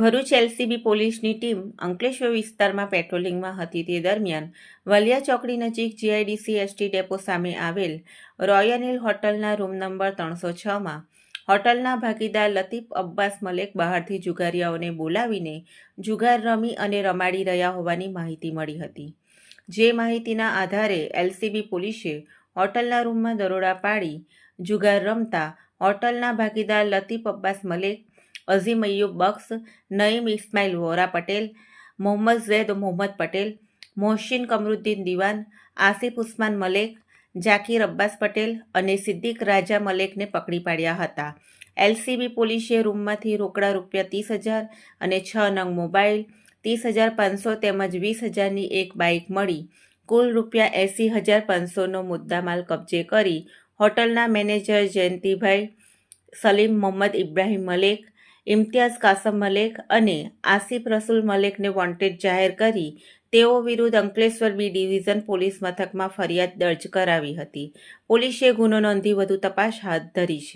Bharuch LCB પોલીસની team Ankleshwar વિસ્તારમાં પેટ્રોલિંગમાં હતી તે દરમિયાન વલિયા ચોકડી નજીક જીઆઈડીસી એસટી ડેપો સામે આવેલ રોયલ હિલ હોટલના રૂમ નંબર ત્રણસો છમાં હોટલના ભાગીદાર લતીફ અબ્બાસ મલેક બહારથી જુગારીયાઓને બોલાવીને જુગાર રમી અને રમાડી રહ્યા હોવાની માહિતી મળી હતી. જે માહિતીના આધારે એલસીબી પોલીસે હોટલના રૂમમાં દરોડા પાડી જુગાર રમતા હોટલના ભાગીદાર લતીફ અબ્બાસ મલેક અઝીમ અયુબ બક્ષ નઈમ ઇસ્માઇલ વોરા પટેલ, મોહમ્મદ ઝૈદ મોહમ્મદ પટેલ, મોહસિન કમરુદ્દીન દિવાન, આસિફ ઉસ્માન મલેક, જાકીર અબ્બાસ પટેલ અને સિદ્દીક રાજા મલેકને પકડી પાડ્યા હતા. એલસીબી પોલીસે રૂમમાંથી રોકડા રૂપિયા ત્રીસ હજાર અને છ નંગ મોબાઈલ ત્રીસ હજાર પાંચસો તેમજ વીસ હજારની એક બાઇક મળી. કુલ રૂપિયા એંસી હજાર પાંચસોનો મુદ્દામાલ કબજે કરી હોટલના મેનેજર જયંતિભાઈ સલીમ, મોહમ્મદ ઇબ્રાહીમ મલેક ઇમ્તિયાઝ કાસમ મલેક અને આસિફ રસુલ મલેકને વોન્ટેડ જાહેર કરી તેઓ વિરુદ્ધ અંકલેશ્વર બી ડિવિઝન પોલીસ મથકમાં ફરિયાદ દર્જ કરાવી હતી. પોલીસે ગુનો નોંધી વધુ તપાસ હાથ ધરી છે.